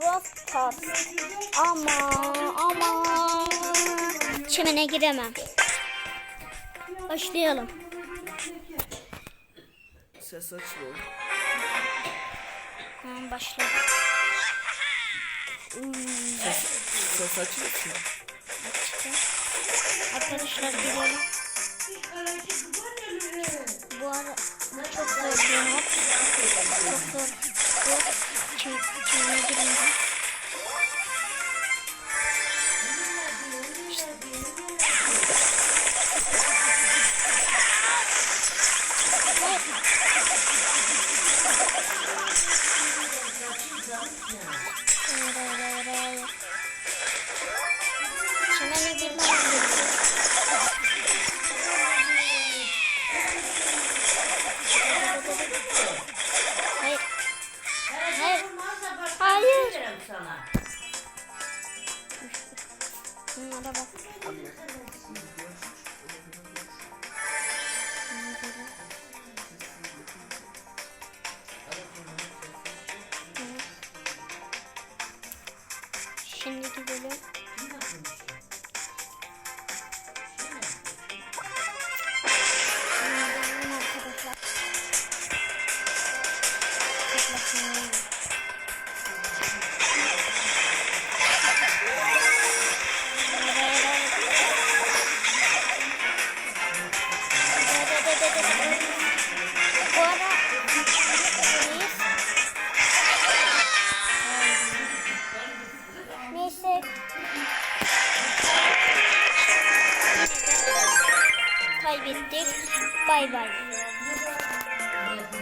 Brawl Stars. Ama ama çimene giremem. Başlayalım. Ses açıyor. Tamam başla. Hmm, Ses, ses açıyorsun. işte. Arkadaşlar gidelim. Bu ara bu çok zor bir mod. Çok zor. Bu çim, çimene girince. Hayır, hayır, hayır, Bunlara bak. Şimdi gidelim. Şimdi gidelim arkadaşlar. Tek başına kaybettik. Bay bay.